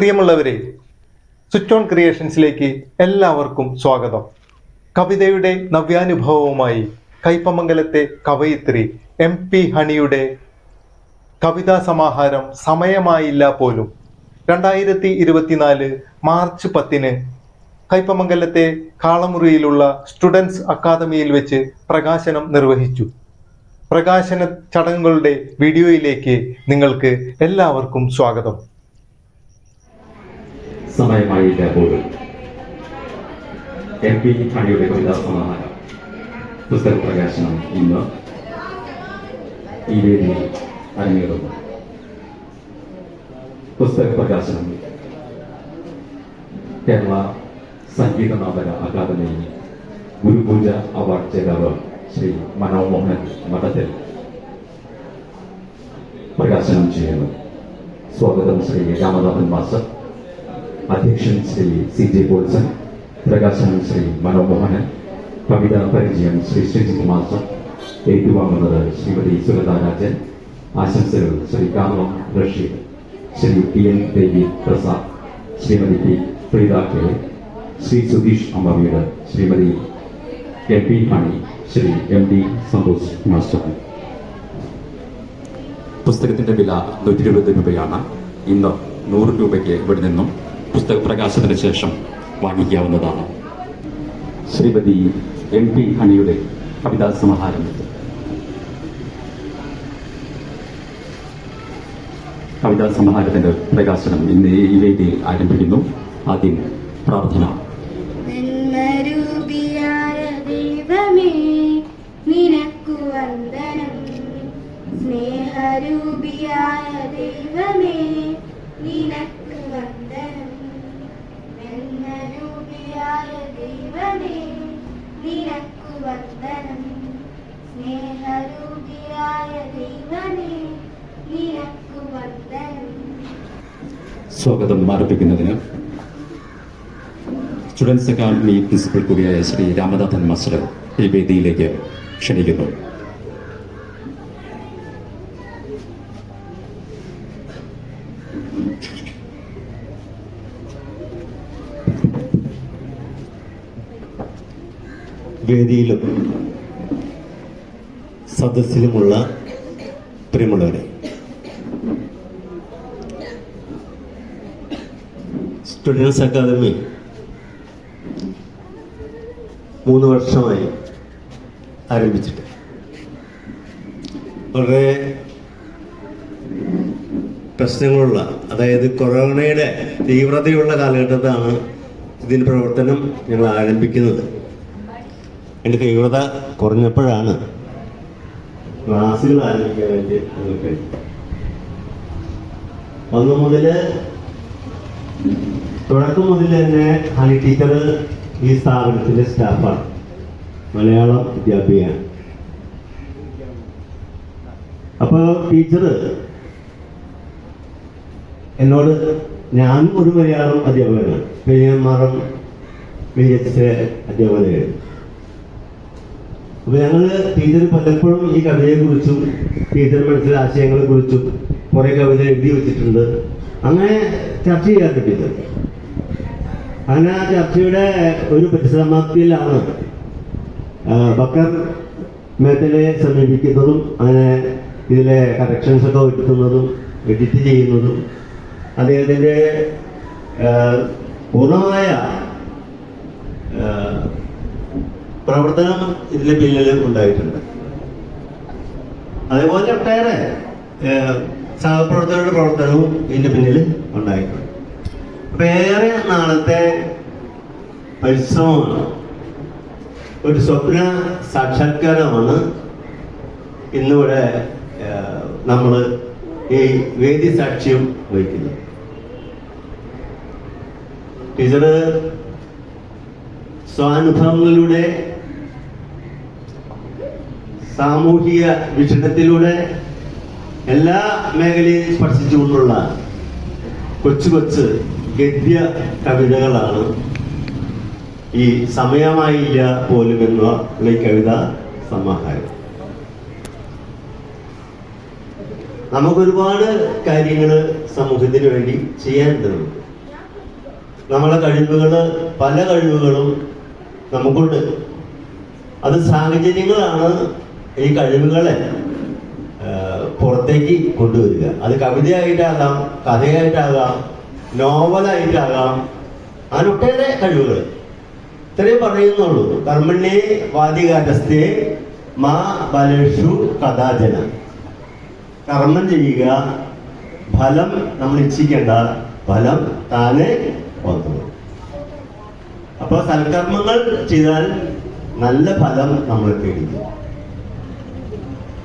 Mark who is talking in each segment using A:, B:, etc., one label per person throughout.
A: പ്രിയമുള്ളവരെ switch on ക്രിയേഷൻസിലേക്ക് എല്ലാവർക്കും സ്വാഗതം. കവിതയുടെ നവ്യാനുഭവവുമായി കൈപ്പമംഗലത്തെ കവയിത്രി എം പി ഹണിയുടെ കവിതാ സമാഹാരം സമയമായില്ല പോലും. രണ്ടായിരത്തി ഇരുപത്തിനാല് മാർച്ച് പത്തിന് കൈപ്പമംഗലത്തെ കാളമുറിയിലുള്ള സ്റ്റുഡൻസ് അക്കാദമിയിൽ വെച്ച് പ്രകാശനം നിർവഹിച്ചു. പ്രകാശന ചടങ്ങുകളുടെ വീഡിയോയിലേക്ക് നിങ്ങൾക്ക് എല്ലാവർക്കും സ്വാഗതം.
B: സമയമായില്ല പോലും എം പി മണിയുടെ കവിതാ സമാഹാരം. പുസ്തക പ്രകാശനം ഇന്ന് ഈ വേദിയിൽ അരങ്ങേറുന്നു. പുസ്തക പ്രകാശനം. കേരള സംഗീത നാടക അക്കാദമി ഗുരുപൂജ അവാർഡ് ജേതാവ് ശ്രീ മനോമോഹൻ മഠത്തിൽ പ്രകാശനം ചെയ്യുന്നു. സ്വാഗതം ശ്രീ രാമനാഥൻ മാസ്റ്റർ. അധ്യക്ഷൻ ശ്രീ സി ജെ പോൾസൺ പ്രകാശനം ശ്രീ മനോമോഹനൻ കവിതാ പരിചയം ശ്രീ ശ്രീജിത് മാസ്റ്റർ ഏറ്റുവാങ്ങുന്നത് ശ്രീമതി സുഗത രാജൻ ആശംസകൾ ശ്രീ കാമം Rasheed Shri P N Devi Prasad Shrimati P Preetha K Shri Sudheesh അമ്മവീട് Shrimati M P Honey Shri M D Santhosh master പുസ്തകത്തിന്റെ വില നൂറ്റി രൂപയാണ്. ഇന്ന് നൂറ് രൂപയ്ക്ക് ഇവിടെ നിന്നും പുസ്തക പ്രകാശത്തിന് ശേഷം വാങ്ങിക്കാവുന്നതാണ്. ശ്രീമതി എം പി ഹണിയുടെ കവിതാ സമാഹാരം കവിതാ സമാഹാരത്തിന്റെ പ്രകാശനം ഇന്ന് ഈ വേദിയിൽ ആരംഭിക്കുന്നു. ആദ്യം പ്രാർത്ഥന.
C: ദൈവമേ സ്നേഹരൂപിയായ ദൈവമേ നിനക്കു വന്ദനം
B: സ്വാഗതം ആരംഭിക്കുന്നതിന്. സ്റ്റുഡൻസ് അക്കാദമി പ്രിൻസിപ്പൽ കൂടിയായ ശ്രീ രാമനാഥൻ മാസ്റ്റർ ഈ വേദിയിലേക്ക് ക്ഷണിക്കുന്നു.
D: വേദിയിലും സദസ്സിലുമുള്ള പ്രിയമുള്ളവരെ സ്റ്റുഡൻസ് അക്കാദമി മൂന്ന് വർഷമായി ആരംഭിച്ചിട്ട് വളരെ പ്രശ്നങ്ങളുള്ള അതായത് കൊറോണയുടെ തീവ്രതയുള്ള കാലഘട്ടത്താണ് ഇതിന്റെ പ്രവർത്തനം ഞങ്ങൾ ആരംഭിക്കുന്നത്. അതിന്റെ തീവ്രത കുറഞ്ഞപ്പോഴാണ് ക്ലാസ്സുകൾ ആരംഭിക്കാൻ വേണ്ടി ഒന്ന് മുതൽ തുടക്കം മുതൽ തന്നെ ഹണി ടീച്ചർ ഈ സ്ഥാപനത്തിന്റെ സ്റ്റാഫാണ്. മലയാളം വിദ്യാഭ്യാസ അപ്പോൾ ടീച്ചർ എന്നോട് ഞാൻ ഒരു മലയാളം അധ്യാപകനാണ്. പെരിയന്മാറും പി എച്ച് അധ്യാപകനായിരുന്നു. അപ്പൊ ഞങ്ങൾ ടീച്ചർ പലപ്പോഴും ഈ കവിതയെക്കുറിച്ചും ടീച്ചർ മനസ്സിലെ ആശയങ്ങളെ കുറിച്ചും കുറെ കവിത എഴുതി വെച്ചിട്ടുണ്ട്. അങ്ങനെ ചർച്ച ചെയ്യാറുണ്ട് ടീച്ചർ അങ്ങനെ ആ ചർച്ചയുടെ ഒരു പരിസമാപ്തിയിലാണ് ബക്കർ മേത്തലെ സമീപിക്കുന്നതും അങ്ങനെ ഇതിലെ കറക്ഷൻസ് ഒക്കെ വരുത്തുന്നതും എഡിറ്റ് ചെയ്യുന്നതും അദ്ദേഹത്തിന്റെ പൂർണമായ പ്രവർത്തനം ഇതിന്റെ പിന്നിൽ ഉണ്ടായിട്ടുണ്ട്. അതേപോലെ ഒട്ടേറെ സഹപ്രവർത്തകരുടെ പ്രവർത്തനവും ഇതിന്റെ പിന്നിൽ ഉണ്ടായിട്ടുണ്ട്. അപ്പൊ ഏറെ നാളത്തെ പരിശ്രമമാണ് ഒരു സ്വപ്ന സാക്ഷാത്കാരമാണ് ഇന്നിവിടെ നമ്മൾ ഈ വേദി സാക്ഷ്യം വഹിക്കുന്നത്. ടീച്ചറ് സ്വാനുഭവങ്ങളിലൂടെ സാമൂഹിക വീക്ഷണത്തിലൂടെ എല്ലാ മേഖലയും സ്പർശിച്ചുകൊണ്ടുള്ള കൊച്ചു കൊച്ചു ഗദ്യ കവിതകളാണ് ഈ സമയമായില്ല പോലും എന്നുള്ള ഈ കവിത സമാഹാരം. നമുക്കൊരുപാട് കാര്യങ്ങൾ സമൂഹത്തിന് വേണ്ടി ചെയ്യാനുണ്ട്. നമുക്ക് നമ്മളെ കഴിവുകൾ പല കഴിവുകളും നമുക്കുണ്ട്. അത് സാഹചര്യങ്ങളാണ് ഈ കഴിവുകളെ പുറത്തേക്ക് കൊണ്ടുവരിക. അത് കവിതയായിട്ടാകാം കഥയായിട്ടാകാം നോവലായിട്ടാകാം അങ്ങനെ ഒട്ടേറെ കഴിവുകൾ. ഇത്രയും പറയുന്നുള്ളൂ. കർമ്മണ്യേ വാദികാരസ്ഥേ മാ ബലേഷു കഥാജന. കർമ്മം ചെയ്യുക ഫലം നമ്മൾ ഇച്ഛിക്കേണ്ട ഫലം താനെ വന്നു. അപ്പൊ സൽക്കർമ്മങ്ങൾ ചെയ്താൽ നല്ല ഫലം നമ്മൾ തേടിക്കും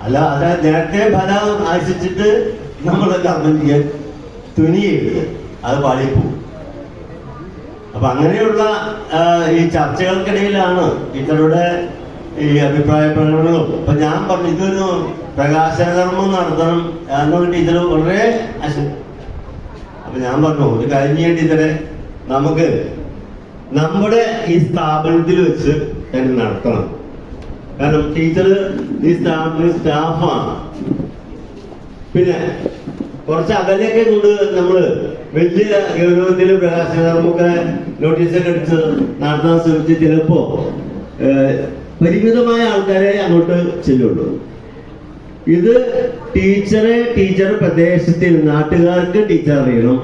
D: അല്ല അത് നേരത്തെ ഫലം ആശിച്ചിട്ട് നമ്മൾ കർമ്മം ചെയ്യാൻ തുനിയരുത്. അത് പാളിപ്പോവും അപ്പൊ അങ്ങനെയുള്ള ഈ ചർച്ചകൾക്കിടയിലാണ് ടീച്ചറുടെ ഈ അഭിപ്രായ പ്രകടനങ്ങളും. അപ്പൊ ഞാൻ പറഞ്ഞു ഇതൊരു പ്രകാശകർമ്മം നടത്തണം എന്നുള്ള ടീച്ചർ വളരെ അശ അപ്പൊ ഞാൻ പറഞ്ഞു ഒരു കാര്യം ഇതിനെ നമുക്ക് നമ്മുടെ ഈ സ്ഥാപനത്തിൽ വെച്ച് ഞാൻ നടത്തണം. കാരണം ടീച്ചർ ഈ സ്ഥാപനത്തിൽ സ്റ്റാഫാണ്. പിന്നെ കുറച്ച് അകലെയൊക്കെ കൊണ്ട് നമ്മൾ വലിയ ഗൗരവത്തിൽ പ്രകാശനമൊക്കെ നോട്ടീസൊക്കെ അടിച്ച് നടത്താൻ ശ്രമിച്ച് ചിലപ്പോ പരിമിതമായ ആൾക്കാരെ അങ്ങോട്ട് ചെല്ലുള്ളൂ. ഇത് ടീച്ചറെ ടീച്ചർ പ്രദേശത്തിൽ നാട്ടുകാർക്ക് ടീച്ചർ അറിയണം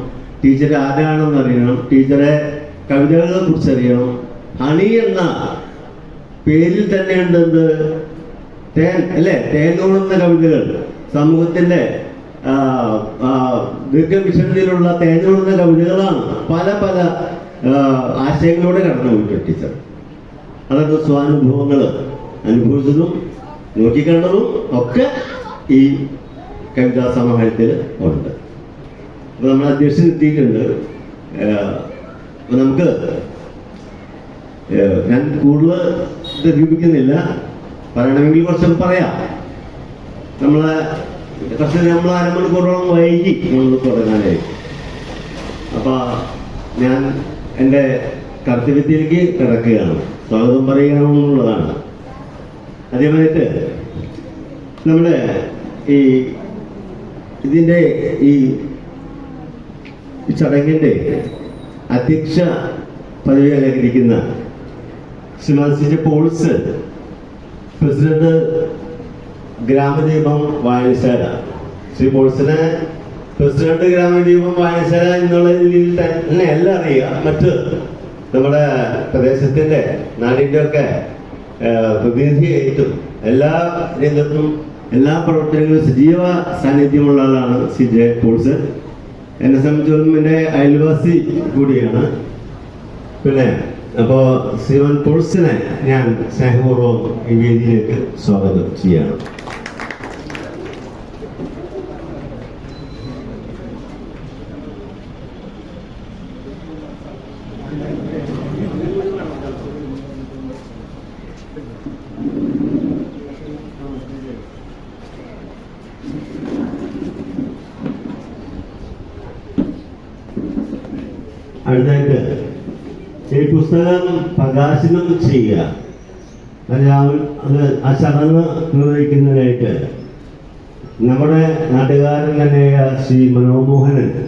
D: ടീച്ചർ ആരാണെന്ന് അറിയണം ടീച്ചറെ കവിതകളെ കുറിച്ചറിയണം ഹണി എന്ന പേരിൽ തന്നെ ഉണ്ടെന്ന് തേൻ അല്ലെ? തേനോളുന്ന കവിതകൾ. സമൂഹത്തിന്റെ ദീർഘവിഷണത്തിലുള്ള തേനോളുന്ന കവിതകളാണ് പല പല ആശയങ്ങളോടെ കടന്നു പോയിട്ടുണ്ട് ടീച്ചർ അതൊക്കെ സ്വാനുഭവങ്ങൾ അനുഭവിച്ചതും നോക്കിക്കണ്ടതും ഒക്കെ ഈ കവിതാ സമാഹാരത്തിൽ ഉണ്ട്. അപ്പൊ നമ്മൾ അധ്യക്ഷൻ അപ്പൊ നമുക്ക് ഞാൻ കൂടുതൽ രൂപിക്കുന്നില്ല പറയണമെങ്കിൽ കുറച്ച് പറയാം. നമ്മളെ കുറച്ച് നമ്മൾ അരമണിക്കൂറോളം വൈകി നമ്മൾ തുടങ്ങാനായി. അപ്പൊ ഞാൻ എന്റെ കർത്തവ്യത്തിലേക്ക് കിടക്കുകയാണ്. സ്വാഗതം പറയുകയാണെന്നുള്ളതാണ് അതേമായിട്ട് നമ്മുടെ ഈ ഇതിന്റെ ഈ ചടങ്ങിന്റെ അധ്യക്ഷ പദവി അലങ്കരിക്കുന്ന ശ്രീമാൻസിന്റെ പോൾസ് പ്രസിഡന്റ് ഗ്രാമദീപം വായനശാല. ശ്രീ പോൾസിനെ പ്രസിഡന്റ് ഗ്രാമദീപം വായനശാല എന്നുള്ള രീതിയിൽ തന്നെ അല്ല അറിയുക. മറ്റ് നമ്മുടെ പ്രദേശത്തിന്റെ നാടിന്റെ ഒക്കെ പ്രതിനിധിയായിട്ടും എല്ലാ രംഗത്തും എല്ലാ പ്രവർത്തനങ്ങളും സജീവ സാന്നിധ്യമുള്ള ആളാണ് സി ജെ പോൾസൺ എന്നെ സംബന്ധിച്ചിടത്തോളം എന്റെ അയൽവാസി കൂടിയാണ്. പിന്നെ അപ്പോ ശ്രീമൻ പുൾസിനെ ഞാൻ സ്നേഹപൂർവം ഈ വേദിയിലേക്ക് സ്വാഗതം ചെയ്യണം അടുത്തായിട്ട് ഈ പുസ്തകം പ്രകാശനം ചെയ്യുക. അത് ആ- ചടങ്ങ് നിർവഹിക്കുന്നതിനായിട്ട് നമ്മുടെ നാട്ടുകാരൻ തന്നെയായ ശ്രീ മനോമോഹനൻ.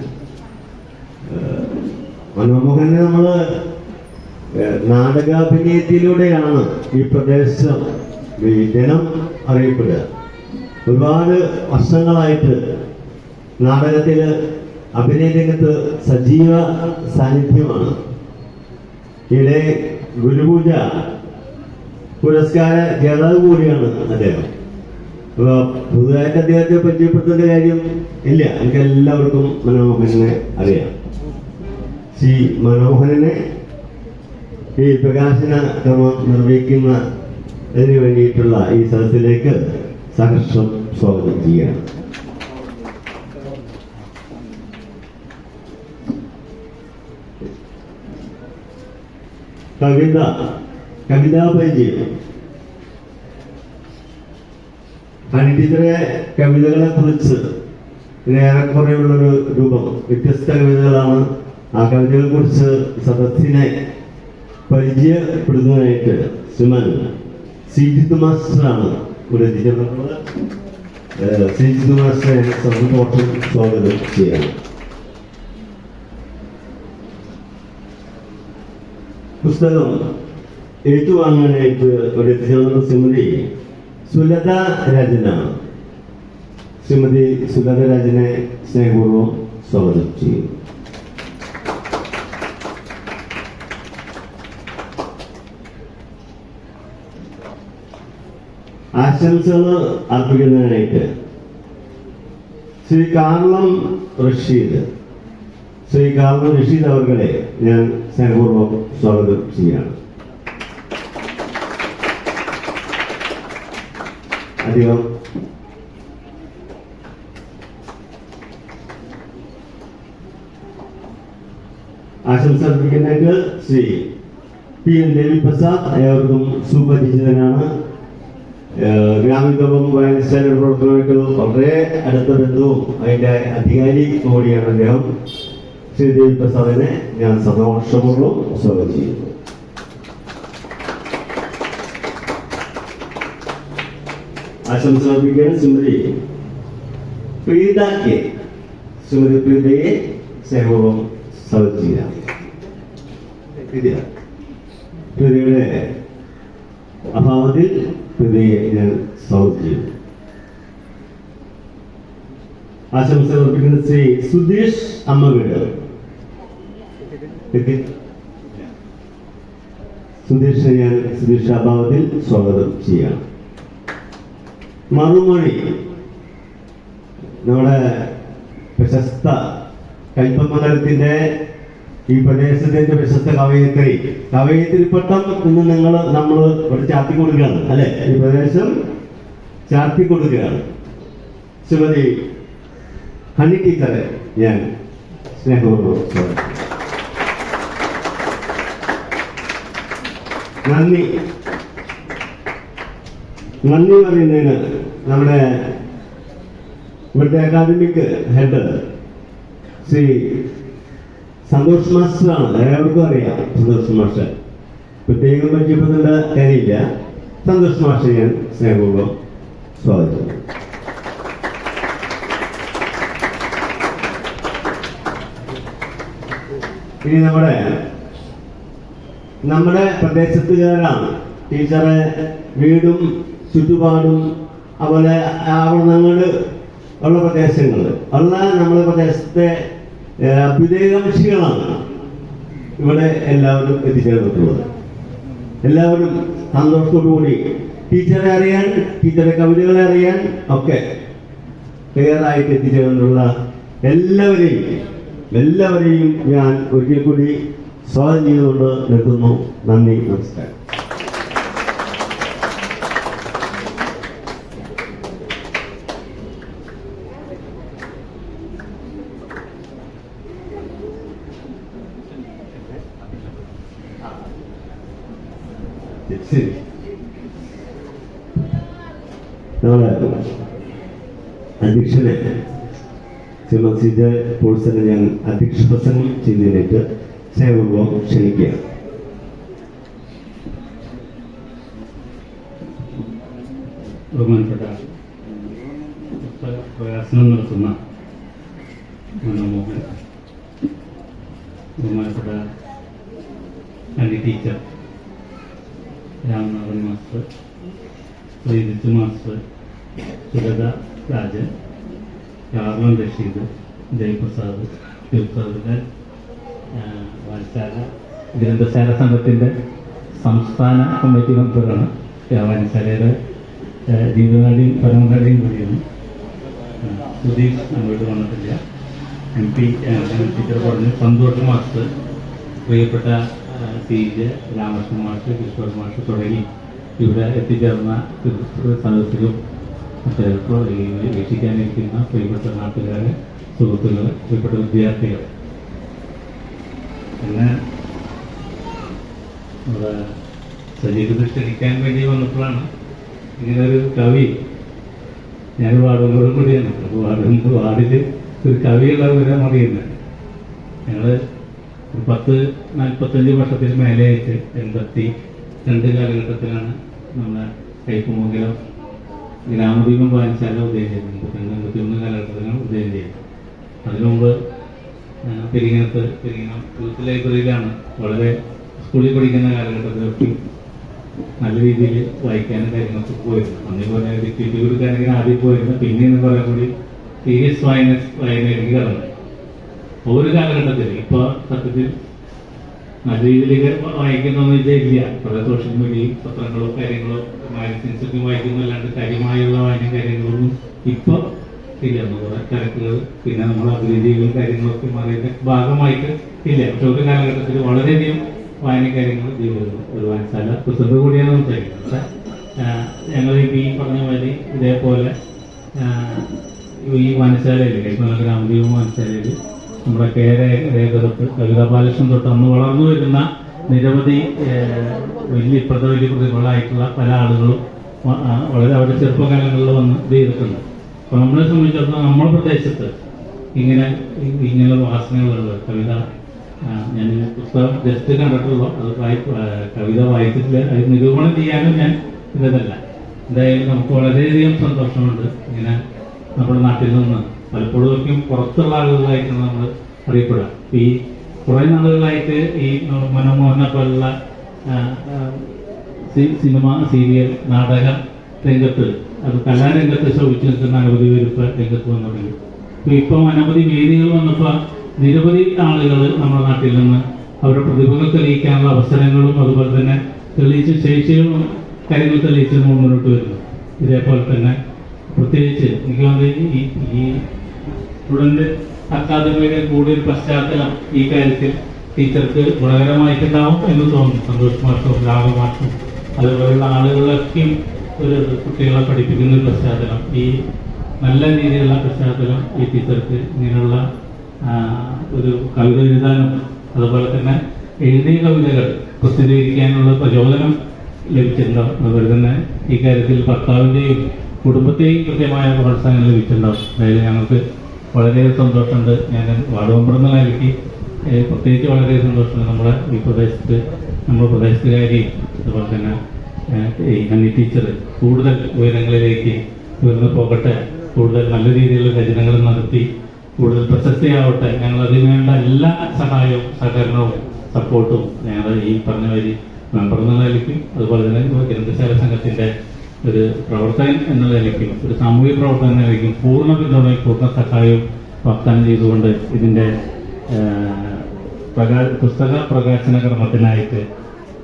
D: മനോമോഹനെ നമ്മൾ നാടകാഭിനയത്തിലൂടെയാണ് ഈ പ്രദേശം ഈ ജനം അറിയപ്പെടുക. ഒരുപാട് വർഷങ്ങളായിട്ട് നാടകത്തിൽ അഭിനയ രംഗത്ത് സജീവ സാന്നിധ്യമാണ്. ഇവിടെ ഗുരുപൂജ പുരസ്കാര ജേതാവ് കൂടിയാണ് അദ്ദേഹം. അപ്പോൾ പുതുതായിട്ട് അദ്ദേഹത്തെ പരിചയപ്പെടുത്തേണ്ട കാര്യം ഇല്ല. എനിക്ക് എല്ലാവർക്കും മനോഹരനെ അറിയാം. ശ്രീ മനോഹരനെ ഈ പ്രകാശന ക്രമം നിർവഹിക്കുന്ന അതിനു വേണ്ടിയിട്ടുള്ള ഈ സദസ്സിലേക്ക് സഹർഷം സ്വാഗതം ചെയ്യുകയാണ്. കവിത കവിതാ പരിചയം. ഹണി ടീച്ചറെ കവിതകളെ കുറിച്ച് ഏറെക്കുറെയുള്ളൊരു രൂപം. വ്യത്യസ്ത കവിതകളാണ് ആ കവിതകളെ കുറിച്ച് സദസ്സിനെ പരിചയപ്പെടുന്നതിനായിട്ട് ശ്രീമാൻ ശ്രീജിത്ത് മാസ്റ്ററാണ് ഏഹ് ശ്രീജിത്ത് മാസ്റ്ററെ സന്തോഷം സ്വാഗതം ചെയ്യണം പുസ്തകം എഴുത്തുവാങ്ങാനായിട്ട് ഒരു എത്തിച്ചേർന്ന ശ്രീമതി സുലത രാജനാണ് ശ്രീമതി സുലത രാജനെ സ്നേഹപൂർവം സ്വാഗതം ചെയ്യുന്നു. ആശംസകൾ അർപ്പിക്കുന്നതിനായിട്ട് ശ്രീ കാർളം റഷീദ് ശ്രീ കാർളം റഷീദ് അവർകളെ ഞാൻ സ്നേഹപൂർവം സ്വാഗതം ചെയ്യുകയാണ്. അധികം ആശംസ അർപ്പിക്കുന്നതിന് ശ്രീ പി എൻ ദേവിപ്രസാദ് ഏവർക്കും സുപരിചിതനാണ്. ഏഹ് ഗ്രാമീണവും വായനശാലയുടെ പ്രവർത്തനമായിട്ട് വളരെ അടുത്ത ബന്ധവും അതിന്റെ അധികാരി കൂടിയാണ് അദ്ദേഹം. ശ്രീ ദേവിപ്രസാദിനെ ഞാൻ സന്തോഷപൂർവം സ്വാഗതം ചെയ്യുന്നു. ആശംസ അർപ്പിക്കാൻ ശ്രീമതി പ്രീത കെ ശ്രീമതി പ്രീതയെ സ്നേഹപൂർവം സ്വാഗതം ചെയ്യാം. പ്രീത പ്രീതയുടെ അഭാവത്തിൽ പ്രീതയെ ഞാൻ സ്വാഗതം ചെയ്യുന്നു. ആശംസ അർപ്പിക്കുന്ന ശ്രീ സുധീഷ് അമ്മവീട്. സുധീഷിനെ ഞാൻ സുധീഷ് അഭാവത്തിൽ സ്വാഗതം ചെയ്യാം മറുമൊഴി നമ്മുടെ പ്രശസ്ത കൽപ്പമണ്ഡലത്തിന്റെ ഈ പ്രദേശത്തിന്റെ പ്രശസ്ത കവയത്രി കവയത്രി പട്ടം ഇന്ന് നിങ്ങൾ നമ്മൾ ഇവിടെ ചാർത്തി കൊടുക്കുകയാണ് അല്ലെ? ഈ പ്രദേശം ചാർത്തി കൊടുക്കുകയാണ്. ശ്രീമതി ഹണി ടീച്ചറെ ഞാൻ സ്നേഹപൂർവം സ്വാഗതം ചെയ്യുന്നു. നന്ദി. നന്ദി പറയുന്നതിന് നമ്മുടെ ഇവിടുത്തെ അക്കാദമിക് ഹെഡ് ശ്രീ സന്തോഷ് മാസ്റ്ററാണ്. എല്ലാവർക്കും അറിയാം സന്തോഷ് മാസ്റ്റർ. പ്രത്യേകം പരിചയപ്പെടുത്തേണ്ട കാര്യമില്ല. സന്തോഷ് മാസ്റ്റർ ഞാൻ സ്നേഹപൂർവം സ്വാഗതം. ഇനി നമ്മുടെ നമ്മുടെ പ്രദേശത്തുകാരാണ്. ടീച്ചറെ വീടും ചുറ്റുപാടും അതുപോലെ ആവരണങ്ങൾ ഉള്ള പ്രദേശങ്ങൾ. ഉള്ള നമ്മുടെ പ്രദേശത്തെ അഭ്യുദയകാംക്ഷികളാണ് ഇവിടെ എല്ലാവരും എത്തിച്ചേർന്നിട്ടുള്ളത്. എല്ലാവരും സന്തോഷത്തോടുകൂടി ടീച്ചറെ അറിയാൻ ടീച്ചറെ കവിതകളെ അറിയാൻ ഒക്കെ ക്ലിയറായിട്ട് എത്തിച്ചേർന്നിട്ടുള്ള എല്ലാവരെയും എല്ലാവരെയും ഞാൻ ഒരിക്കൽ കൂടി സ്വാഗതം ചെയ്തുകൊണ്ട് നിർത്തുന്നു നന്ദി നമസ്കാരം. അധ്യക്ഷനെ ശ്രീമതി ഞാൻ അധ്യക്ഷ പ്രസംഗം ചെയ്തതിലേക്ക് സ്നേഹപൂർവം ക്ഷണിക്കുക.
E: ബഹുമാനപ്പെട്ട പ്രകാശനം നടത്തുന്ന മനോമോഹൻ ബഹുമാനപ്പെട്ട Ani teacher. Ramanathan master. Sreejith master. Sugatha Rajan. കാർലൻ Rasheed. Jayaprasad. ശിവപ്രസാദിന്റെ വായനശാല ഗ്രന്ഥശാല സംഘത്തിന്റെ സംസ്ഥാന കമ്മിറ്റി മെമ്പറാണ് വായനശാലയുടെ ജീവിതനാടിയും പരമനാടിയും കൂടിയാണ് സുധീഷ് അങ്ങോട്ട് വന്നിട്ടില്ല എം പി ടീച്ചർ പറഞ്ഞു സന്തോഷ് മാസ്റ്റർ പ്രിയപ്പെട്ട C J Ramakrishnan master Kishore master തുടങ്ങി ഇവിടെ എത്തിച്ചേർന്ന ഇപ്പോൾ ഈ വീക്ഷിക്കാനിരിക്കുന്ന പ്രിയപ്പെട്ട നാട്ടുകാരെ സുഹൃത്തുക്കൾ പ്രിയപ്പെട്ട വിദ്യാർത്ഥികൾ പിന്നെ നമ്മുടെ സജീവത്തെ ക്ഷണിക്കാൻ വേണ്ടി വന്നപ്പോഴാണ് ഇങ്ങനൊരു കവി ഞാൻ വാർഡുകളോട് കൂടിയാണ് അപ്പോൾ വാടുമ്പോൾ വാർഡിൽ ഒരു കവിയുള്ള വിവരം അറിയുന്നത്. ഞങ്ങൾ ഒരു പത്ത് നാൽപ്പത്തഞ്ച് വർഷത്തിന് മേലെയായിട്ട് എൺപത്തി രണ്ട് കാലഘട്ടത്തിലാണ് നമ്മളെ കൈപ്പുമംഗലം ഗ്രാമദീപം വായനശാല ഉദയം ചെയ്തത് രണ്ട് എൺപത്തി ഒന്ന് കാലഘട്ടത്തിലാണ് ഉദയം ചെയ്തത് അതിനു ആ, പെരിങ്ങനത്ത് പെരിങ്ങനം യൂത്ത് ലൈബ്രറിയിലാണ് വളരെ സ്കൂളിൽ പഠിക്കുന്ന കാലഘട്ടത്തിൽ നല്ല രീതിയിൽ വായിക്കാനും കാര്യങ്ങളൊക്കെ പോയിരുന്നു അന്നേ പോലെ ഡിക്റ്റേറ്റ് കൊടുക്കാനെങ്കിൽ ആദ്യം പോയിരുന്നു പിന്നെ എന്ന് പറയാൻ കൂടി സീരിയസ് വായന വായനയിലേക്ക് കടന്നു ഒരു കാലഘട്ടത്തിൽ ഇപ്പൊ സത്യത്തിൽ നല്ല രീതിയിലേക്ക് വായിക്കുന്നൊന്നും ഇല്ല. പല സോഷ്യൽ മീഡിയയും പത്രങ്ങളോ കാര്യങ്ങളോ മാഗസിൻസ് ഒക്കെ വായിക്കുന്നല്ലാണ്ട് കാര്യമായുള്ള വായന കാര്യങ്ങളൊന്നും ഇപ്പൊ ഇല്ല. കുറെ തിരക്കുകൾ പിന്നെ നമ്മൾ അഭിരുചികളും കാര്യങ്ങളൊക്കെ മാറിയതിന്റെ ഭാഗമായിട്ട് ഇല്ല. പക്ഷെ ഒരു കാലഘട്ടത്തിൽ വളരെയധികം വായന കാര്യങ്ങൾ ജീവിതം ഒരു വായനശാല പ്രസിദ്ധ കൂടിയാണ് സംസാരിക്കുന്നത് ഞങ്ങൾ ഈ പറഞ്ഞ മാതിരി ഇതേപോലെ ഈ വായനശാലയിൽ കൈപ്പന ഗ്രാമദീപ വായനശാലയിൽ നമ്മുടെ കെ രേ- രേഖ തൊട്ട് കവിതാ ബാലകൃഷ്ണൻ തൊട്ട് അന്ന് വളർന്നു വരുന്ന നിരവധി വലിയ ഇപ്പോഴത്തെ വലിയ പ്രതിഭകളായിട്ടുള്ള പല ആളുകളും വളരെ അവരുടെ ചെറുപ്പകാലങ്ങളിൽ വന്ന് ഇത് ചെയ്തിട്ടുണ്ട്. അപ്പോൾ നമ്മളെ സംബന്ധിച്ചിടത്തോളം നമ്മുടെ പ്രദേശത്ത് ഇങ്ങനെ ഇങ്ങനെയുള്ള വാസനകളുള്ള കവിത ഞാൻ പുസ്തകം ജസ്റ്റ് കണ്ടിട്ടുള്ളൂ. അത് കവിത വായിച്ചിട്ടില്ല. അത് നിരൂപണം ചെയ്യാനും ഞാൻ ഇതല്ല. എന്തായാലും നമുക്ക് വളരെയധികം സന്തോഷമുണ്ട് ഇങ്ങനെ നമ്മുടെ നാട്ടിൽ നിന്ന് പലപ്പോഴും പുറത്തുള്ള ആളുകളായിട്ടാണ് നമ്മൾ അറിയപ്പെടുക. ഈ കുറേ നാളുകളായിട്ട് ഈ മനോമോഹനെ പോലുള്ള സിനിമ സീരിയൽ നാടക രംഗത്ത് അത് കലാരംഗത്ത് ശോഭിച്ചു നിൽക്കുന്ന അനവധി പേര് ഇപ്പൊ രംഗത്ത് വന്നു തുടങ്ങി ഇപ്പൊ ഇപ്പം അനവധി വേദികൾ വന്നപ്പോൾ നിരവധി ആളുകൾ നമ്മുടെ നാട്ടിൽ നിന്ന് അവരുടെ പ്രതിഭകൾ തെളിയിക്കാനുള്ള അവസരങ്ങളും അതുപോലെ തന്നെ തെളിയിച്ച ശേഷികളും കാര്യങ്ങൾ തെളിയിച്ച് മുന്നോട്ട് വരുന്നു. ഇതേപോലെ തന്നെ പ്രത്യേകിച്ച് എനിക്ക് തോന്നുന്നത് ഈ ഈ സ്റ്റുഡന്റ് അക്കാദമിയുടെ കൂടുതൽ പശ്ചാത്തലം ഈ കാര്യത്തിൽ ടീച്ചർക്ക് ഗുണകരമായിട്ടുണ്ടാവും എന്ന് തോന്നുന്നു. സന്തോഷ് മാഷും രാഘവ മാഷും അതുപോലെയുള്ള ആളുകളൊക്കെയും ഒരു കുട്ടികളെ പഠിപ്പിക്കുന്ന ഒരു പശ്ചാത്തലം. ഈ നല്ല രീതിയിലുള്ള പശ്ചാത്തലം ഈ ടീച്ചർക്ക് ഇങ്ങനെയുള്ള ഒരു കവിത എഴുതാനും അതുപോലെ തന്നെ എഴുതിയ കവിതകൾ പ്രസിദ്ധീകരിക്കാനുള്ള പ്രചോദനം ലഭിച്ചിട്ടുണ്ടാവും. അതുപോലെ തന്നെ ഈ കാര്യത്തിൽ ഭർത്താവിന്റെയും കുടുംബത്തെയും കൃത്യമായ പ്രോത്സാഹനം ലഭിച്ചിട്ടുണ്ടാവും. അതായത് ഞങ്ങൾക്ക് വളരെ സന്തോഷമുണ്ട്. ഞാൻ വാർഡ് പ്രത്യേകിച്ച് വളരെ സന്തോഷമുണ്ട്. നമ്മുടെ ഈ പ്രദേശത്ത് നമ്മുടെ പ്രദേശത്തുകാരി അതുപോലെ തന്നെ ഹണി ടീച്ചർ കൂടുതൽ ഉയരങ്ങളിലേക്ക് ഉയർന്നു പോകട്ടെ കൂടുതൽ നല്ല രീതിയിലുള്ള രചനകൾ നടത്തി കൂടുതൽ പ്രശസ്തിയാവട്ടെ ഞങ്ങൾ അതിന് വേണ്ട എല്ലാ സഹായവും സഹകരണവും സപ്പോർട്ടും ഞങ്ങൾ ഈ പറഞ്ഞ വരി മെമ്പർ എന്ന നിലയ്ക്കും അതുപോലെ തന്നെ ഗ്രന്ഥശാല സംഘത്തിന്റെ ഒരു പ്രവർത്തകൻ എന്ന നിലയ്ക്കും ഒരു സാമൂഹിക പ്രവർത്തകൻ എന്ന നിലയ്ക്കും പൂർണ പിന്തുണയും പൂർണ സഹായവും വാഗ്ദാനം ചെയ്തുകൊണ്ട് ഇതിന്റെ ഏഹ്, പ്രകാ പുസ്തക പ്രകാശന ക്രമത്തിനായിട്ട്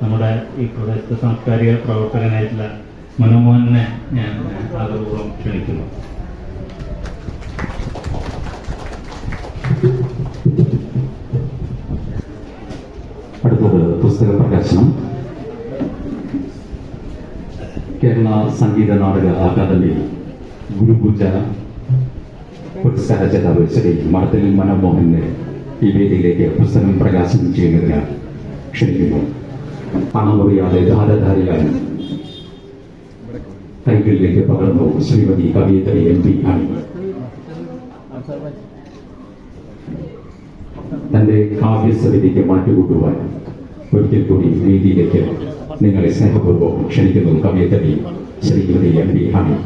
E: നമ്മുടെ ഈ പ്രദേശത്തെ സാംസ്കാരിക പ്രവർത്തകനായിട്ടുള്ള മനോമോഹനെ ഞാൻ ആദരപൂർവം ക്ഷണിക്കുന്നു.
B: അടുത്തത് പുസ്തക പ്രകാശനം. കേരള സംഗീത നാടക അക്കാദമി ഗുരുപൂജ പുരസ്കാര ജേതാവ് ശ്രീ മഠത്തിൽ മനോമോഹനെ ഈ വേദിയിലേക്ക് പുസ്തകം പ്രകാശനം ചെയ്യുന്നതിന് ക്ഷണിക്കുന്നു. പണമുറിയാതെ ധാരധാരയായി കൈകളിലേക്ക് പകർന്നു ശ്രീമതി കവിയത്രി എം പി ആണ്. തന്റെ കാവ്യസമിതിക്ക് മാറ്റുകൂട്ടുവാൻ ഒരിക്കൽ കൂടി വേദിയിലേക്ക് നിങ്ങളെ സ്നേഹപൂർവം ക്ഷണിക്കുന്നു കവിയത്രി Shrimati M P honey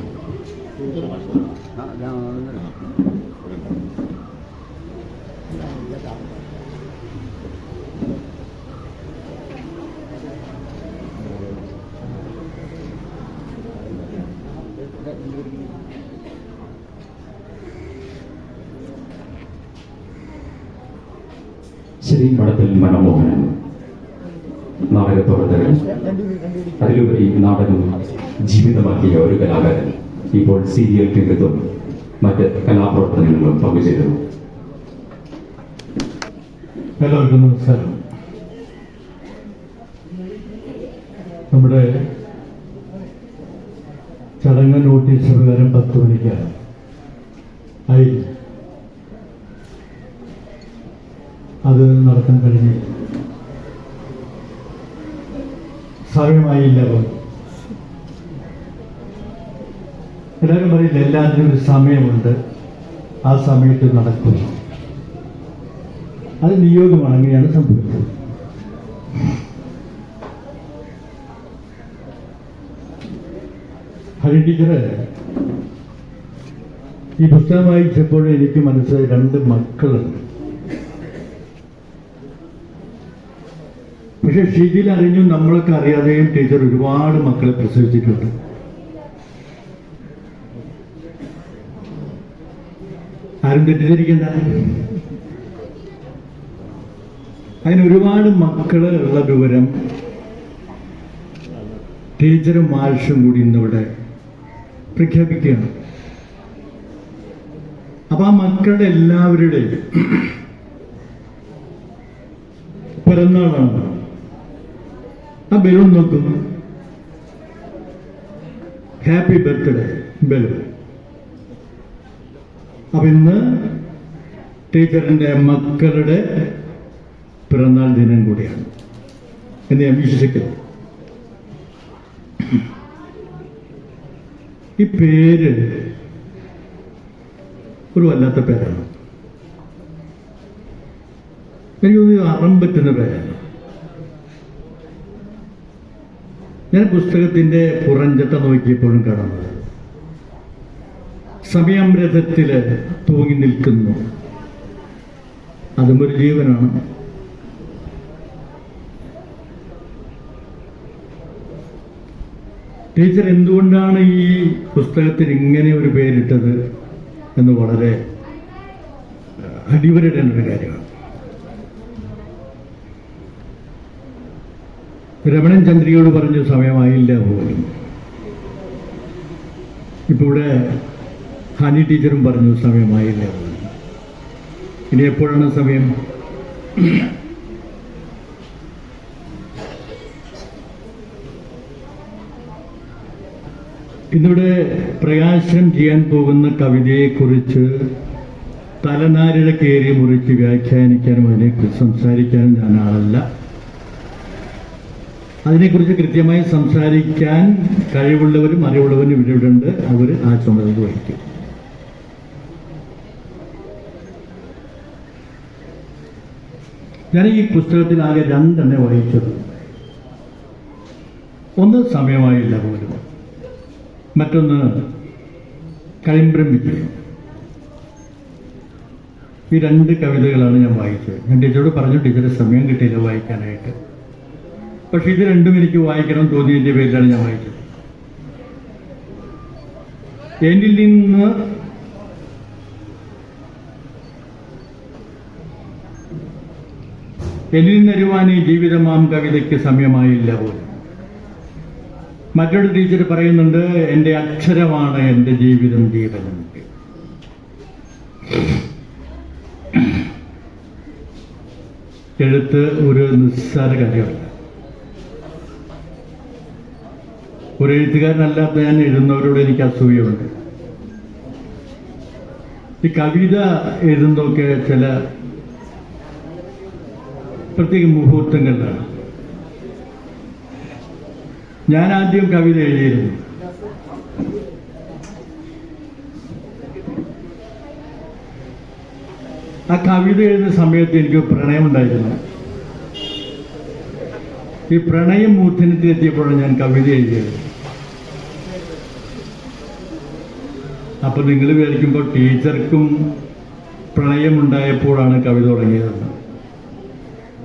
B: Shri Madathil Manomohanan നാടകപ്രവർത്തകൻ. അതിലുപരി നാടകം ജീവിതമാക്കിയ ഒരു കലാകാരൻ. ഇപ്പോൾ സീരിയൽ രംഗത്തും മറ്റ് കലാപ്രവർത്തനങ്ങളും പങ്കുചേരുന്നു.
F: നമ്മുടെ ചടങ്ങ് നോട്ടീസ് പ്രകാരം പത്ത് മണിക്ക് ആയിരുന്നു അത് നടക്കാൻ കഴിഞ്ഞില്ല. സമയമായില്ല എല്ലാവരും പറയില്ല എല്ലാത്തിനും ഒരു സമയമുണ്ട്. ആ സമയത്ത് നടക്കും അത് നിയോഗമാണ് അങ്ങനെയാണ് സംഭവിച്ചത് ഹരി ടീച്ചറ് ഈ പുസ്തകം വായിച്ചപ്പോൾ എനിക്ക് മനസ്സിലായി രണ്ട് മക്കളുണ്ട്. പക്ഷെ ഷീജിൽ അറിഞ്ഞു നമ്മളൊക്കെ അറിയാതെയും ടീച്ചർ ഒരുപാട് മക്കളെ പ്രസവിച്ചിട്ടുണ്ട്. ആരും തെറ്റിദ്ധരിക്കണ്ട. അതിന് ഒരുപാട് മക്കൾ ഉള്ള വിവരം ടീച്ചറും മാഷും കൂടി ഇന്നിവിടെ പ്രഖ്യാപിക്കുകയാണ്. അപ്പൊ ആ മക്കളുടെ എല്ലാവരുടെയും പിറന്നാളാണ്. ആ ബലൂൺ നോക്കുന്നു ഹാപ്പി ബർത്ത്ഡേ ബലൂൺ. അപ്പൊ ഇന്ന് ടീച്ചറിന്റെ മക്കളുടെ പിറന്നാൾ ദിനം കൂടിയാണ്. എന്ന് ഞാൻ വിശ്വസിക്കുന്നു. ഈ പേര് ഒരു വല്ലാത്ത പേരാണ്. എനിക്ക് അറം പറ്റുന്ന പേരാണ്. ഞാൻ പുസ്തകത്തിന്റെ പുറഞ്ചട്ട നോക്കിയപ്പോഴും കാണുന്നത്. സമയമരഥത്തിൽ തൂങ്ങി നിൽക്കുന്നു. അതും ഒരു ജീവനാണ്. ടീച്ചർ എന്തുകൊണ്ടാണ് ഈ പുസ്തകത്തിന് ഇങ്ങനെ ഒരു പേരിട്ടത്? എന്ന് വളരെ അടിവരടേണ്ട ഒരു കാര്യമാണ്. രമണൻ ചന്ദ്രികയോട് പറഞ്ഞു സമയമായില്ല പോലും. ഇപ്പൊ ഇവിടെ ഹാനി ടീച്ചറും പറഞ്ഞു സമയമായില്ല പോലും. ഇനി എപ്പോഴാണ് സമയം? ഇന്നിവിടെ പ്രകാശനം ചെയ്യാൻ പോകുന്ന കവിതയെക്കുറിച്ച് തലനാരിഴ കയറി മുറിച്ച് വ്യാഖ്യാനിക്കാനും അതിനെക്കുറിച്ച് സംസാരിക്കാനും ഞാൻ ആളല്ല. അതിനെക്കുറിച്ച് കൃത്യമായി സംസാരിക്കാൻ കഴിവുള്ളവരും അറിവുള്ളവരും ഇവിടെ ഉണ്ട്. അവർ ആ ചുമതല വഹിക്കും. ഞാൻ ഈ പുസ്തകത്തിൽ ആകെ രണ്ടെണ്ണേ വായിച്ചത്. ഒന്ന് സമയമായില്ല പോലും. മറ്റൊന്ന് കഴിമ്പ്രം വിജയം ഈ രണ്ട് കവിതകളാണ് ഞാൻ വായിച്ചത്. ഞാൻ ടീച്ചറോട് പറഞ്ഞു ടീച്ചറെ സമയം കിട്ടിയില്ല വായിക്കാനായിട്ട്. പക്ഷെ ഇത് രണ്ടും എനിക്ക് വായിക്കണം തോന്നിയതിന്റെ പേരിലാണ് ഞാൻ വായിച്ചത്. എന്നിൽ നിന്ന് എന്നിൽ നിന്നരുവാൻ ഈ ജീവിതമാം കവിതയ്ക്ക് സമയമായില്ല പോലും. മറ്റൊരു ടീച്ചർ പറയുന്നുണ്ട് എന്റെ അക്ഷരമാണ് എന്റെ ജീവിതം ജീവനം. എഴുത്ത് ഒരു നിസ്സാര കാര്യമല്ല ഒരു എഴുത്തുകാരനല്ലാത്ത ഞാൻ എഴുതുന്നവരോട് എനിക്ക് അസൂയുണ്ട് ഈ കവിത എഴുതുന്നതൊക്കെ ചില പ്രത്യേക മുഹൂർത്തങ്ങളിലാണ്. ഞാൻ ആദ്യം കവിത എഴുതിയിരുന്നു. ആ കവിത എഴുതുന്ന സമയത്ത് എനിക്ക് പ്രണയമുണ്ടായിരുന്നു. ഈ പ്രണയം മൂർധന്യത്തിലെത്തിയപ്പോഴാണ് ഞാൻ കവിത എഴുതിയത്. അപ്പൊ നിങ്ങൾ വിചാരിക്കുമ്പോൾ ടീച്ചർക്കും പ്രണയമുണ്ടായപ്പോഴാണ് കവിത തുടങ്ങിയതെന്ന്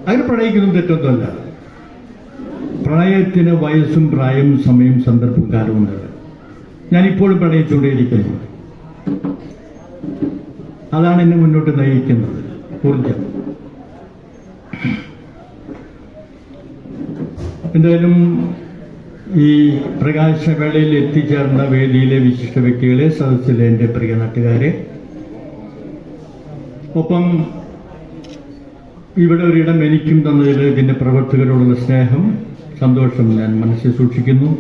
F: അതിന് പ്രണയിക്കുന്നതും തെറ്റൊന്നുമല്ല. പ്രണയത്തിന് വയസ്സും പ്രായവും സമയം സന്ദർഭവും കാലമുണ്ട് ഞാനിപ്പോഴും പ്രണയിച്ചുകൊണ്ടേയിരിക്കുന്നു. അതാണ് എന്നെ മുന്നോട്ട് നയിക്കുന്നത്. ഊർജം എന്തായാലും ഈ പ്രകാശവേളയിൽ എത്തിച്ചേർന്ന വേദിയിലെ വിശിഷ്ട വ്യക്തികളെ സദസ്സിലെ എന്റെ പ്രിയ നാട്ടുകാരെ. ഒപ്പം ഇവിടെ ഒരിടം എനിക്കും തന്നതിൽ ഇതിന്റെ പ്രവർത്തകരോടുള്ള സ്നേഹം സന്തോഷം ഞാൻ മനസ്സിൽ സൂക്ഷിക്കുന്നു.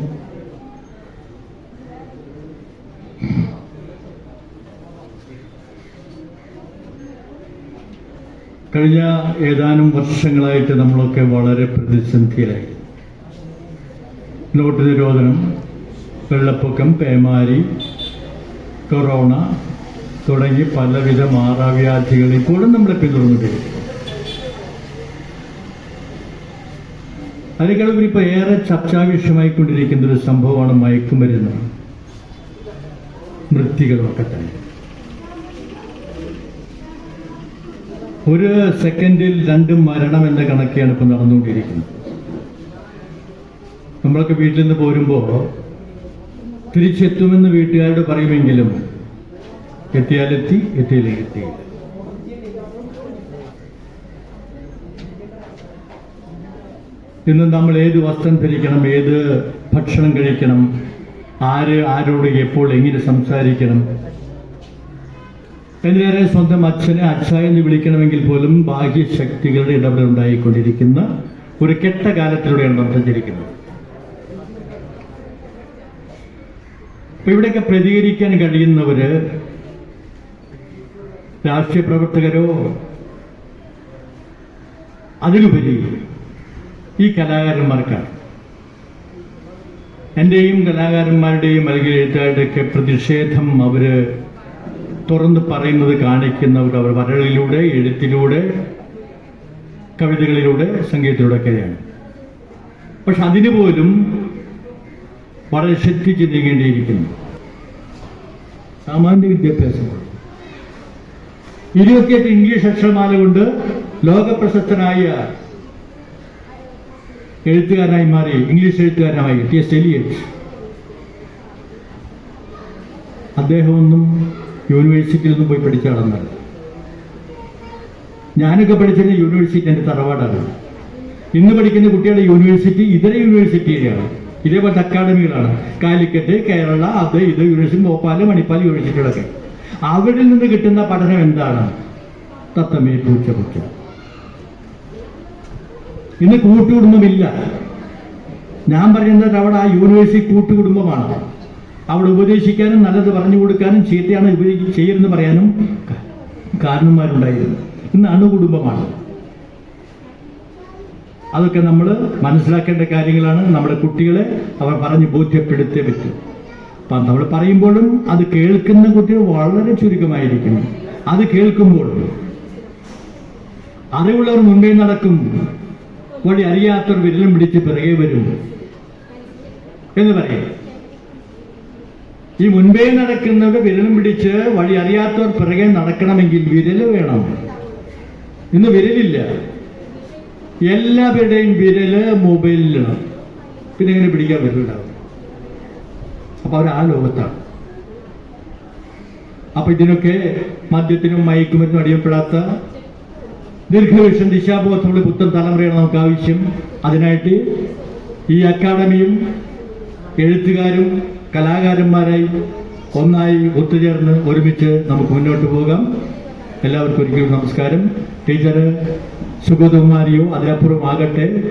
F: കഴിഞ്ഞ ഏതാനും വർഷങ്ങളായിട്ട് നമ്മളൊക്കെ വളരെ പ്രതിസന്ധിയിലായി നോട്ട് നിരോധനം വെള്ളപ്പൊക്കം പേമാരി കൊറോണ തുടങ്ങി പലവിധ മാറാവ്യാധികൾ ഇപ്പോഴും നമ്മളെ പിന്തുടർന്നിട്ടില്ല അതിനേക്കാളും ഇപ്പോൾ ഏറെ ചർച്ചാ വിഷയമായിക്കൊണ്ടിരിക്കുന്ന ഒരു സംഭവമാണ് മയക്കുമരുന്ന്. മൃത്തികളൊക്കെ തന്നെ. ഒരു സെക്കൻഡിൽ രണ്ട് മരണം എന്ന കണക്കെയാണ് ഇപ്പോൾ നടന്നുകൊണ്ടിരിക്കുന്നത്. നമ്മളൊക്കെ വീട്ടിൽ നിന്ന് പോരുമ്പോൾ തിരിച്ചെത്തുമെന്ന് വീട്ടുകാരോട് പറയുമെങ്കിലും എത്തിയാലെത്തി എത്തിയില്ലെങ്കിൽ എത്തിയില്ല. ഇന്ന് നമ്മൾ ഏത് വസ്ത്രം ധരിക്കണം ഏത് ഭക്ഷണം കഴിക്കണം ആര് ആരോട് എപ്പോൾ എങ്ങനെ സംസാരിക്കണം എന്തിനേറെ സ്വന്തം അച്ഛനെ അച്ഛ എന്ന് വിളിക്കണമെങ്കിൽ പോലും ബാഹ്യശക്തികളുടെ ഇടപെടൽ ഉണ്ടായിക്കൊണ്ടിരിക്കുന്ന ഒരു കെട്ട കാലത്തിലൂടെയാണ് നാം സഞ്ചരിക്കുന്നത് ഇവിടെയൊക്കെ പ്രതികരിക്കാൻ കഴിയുന്നവര് രാഷ്ട്രീയ പ്രവർത്തകരോ അതിലുപരി ഈ കലാകാരന്മാർക്കാണ്. എന്റെയും കലാകാരന്മാരുടെയും അല്ലെങ്കിൽ എഴുത്തുകാരുടെയൊക്കെ പ്രതിഷേധം അവർ തുറന്ന് പറയുന്നത് കാണിക്കുന്നവർ അവർ വരളിലൂടെ എഴുത്തിലൂടെ കവിതകളിലൂടെ സംഗീതത്തിലൂടെ ഒക്കെയാണ്. പക്ഷെ അതിന് പോലും വളരെ ശ്രദ്ധിച്ച് നീങ്ങേണ്ടിയിരിക്കുന്നു സാമാന്യ വിദ്യാഭ്യാസം ഇരുപത്തിയെട്ട് ഇംഗ്ലീഷ് അക്ഷരമാല കൊണ്ട് ലോകപ്രശസ്തനായ എഴുത്തുകാരനായി മാറി ഇംഗ്ലീഷ് എഴുത്തുകാരനായി ടി എസ് എലിയറ്റ്. അദ്ദേഹമൊന്നും യൂണിവേഴ്സിറ്റിയിൽ നിന്നും പോയി പഠിച്ച ആളെന്നല്ല. ഞാനൊക്കെ പഠിച്ചത് യൂണിവേഴ്സിറ്റി എന്റെ തറവാടാണ്. ഇന്ന് പഠിക്കുന്ന കുട്ടികളുടെ യൂണിവേഴ്സിറ്റി ഇതര യൂണിവേഴ്സിറ്റിയിലാണ് ഇതേപോലത്തെ അക്കാഡമികളാണ്. കാലിക്കറ്റ് കേരള അത് ഇത് യൂണിവേഴ്സിറ്റി ഭോപ്പാൽ മണിപ്പാൽ യൂണിവേഴ്സിറ്റികളൊക്കെ. അവിടെ നിന്ന് കിട്ടുന്ന പഠനം എന്താണ്? തത്തമേ പൂച്ച പൂച്ച ഇന്ന് കൂട്ടുകുടുംബമില്ല. ഞാൻ പറയുന്നത് അവിടെ ആ യൂണിവേഴ്സിറ്റി കൂട്ടുകുടുംബമാണ്. അവിടെ ഉപദേശിക്കാനും നല്ലത് പറഞ്ഞു കൊടുക്കാനും ചീത്തയാണ് ചെയ്യരുതെന്ന് പറയാനും കാരണന്മാരുണ്ടായിരുന്നു. ഇന്ന് അണുകുടുംബമാണ്. അതൊക്കെ നമ്മൾ മനസ്സിലാക്കേണ്ട കാര്യങ്ങളാണ്. നമ്മുടെ കുട്ടികളെ അവർ പറഞ്ഞ് ബോധ്യപ്പെടുത്തേ പറ്റും അപ്പം നമ്മൾ പറയുമ്പോഴും അത് കേൾക്കുന്ന കുട്ടികൾ വളരെ ചുരുക്കമായിരിക്കണം. അത് കേൾക്കുമ്പോൾ അറിവുള്ളവർ മുമ്പേ നടക്കും. വഴി അറിയാത്തവർ വിരലും പിടിച്ച് പിറകെ വരും. എന്ന് പറയും. ഈ മുൻപേ നടക്കുന്നവർ വിരലും പിടിച്ച് വഴി അറിയാത്തവർ പിറകെ നടക്കണമെങ്കിൽ വിരൽ വേണം. ഇന്ന് വിരലില്ല. എല്ലാവരുടെയും വിരൽ മൊബൈലിലാണ് പിന്നെ എങ്ങനെ പിടിക്കാൻ വരുന്നുണ്ടാവും? അപ്പൊ അവർ ആ ലോകത്താണ്. അപ്പൊ ഇതിനൊക്കെ മദ്യത്തിനും മയക്കുമരുന്നും അടിയപ്പെടാത്ത ദീർഘവീക്ഷം ദിശാബോധമുള്ള പുത്തൻ തലമുറയാണ് നമുക്ക് ആവശ്യം. അതിനായിട്ട് ഈ അക്കാഡമിയും എഴുത്തുകാരും കലാകാരന്മാരായി ഒന്നായി ഒത്തുചേർന്ന് ഒരുമിച്ച് നമുക്ക് മുന്നോട്ട് പോകാം. എല്ലാവർക്കും ഒരിക്കലും നമസ്കാരം. ടീച്ചർ സുഗതകുമാരിയോ അതിനപ്പുറം ആകട്ടെ.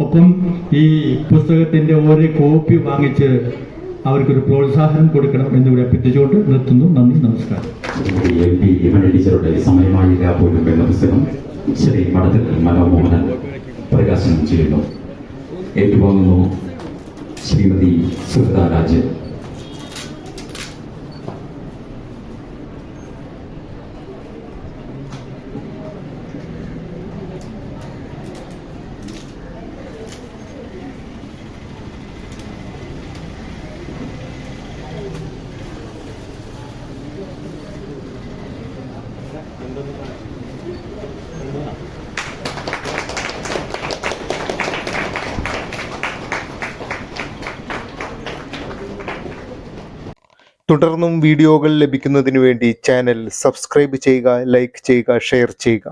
F: ഒപ്പം ഈ പുസ്തകത്തിന്റെ ഓരോ കോപ്പി വാങ്ങിച്ച് അവർക്കൊരു പ്രോത്സാഹനം കൊടുക്കണം എന്നിവിടെ അഭ്യർത്ഥിച്ചുകൊണ്ട് നിർത്തുന്നു. നന്ദി നമസ്കാരം.
B: എം ശ്രീ മഠത്തിൽ മനോമോഹനൻ പ്രകാശനം ചെയ്യുന്നു. ഏറ്റുവാങ്ങുന്നു ശ്രീമതി സുഗത രാജൻ.
A: തുടർന്നും വീഡിയോകൾ ലഭിക്കുന്നതിന് വേണ്ടി ചാനൽ സബ്സ്ക്രൈബ് ചെയ്യുക ലൈക്ക് ചെയ്യുക ഷെയർ ചെയ്യുക.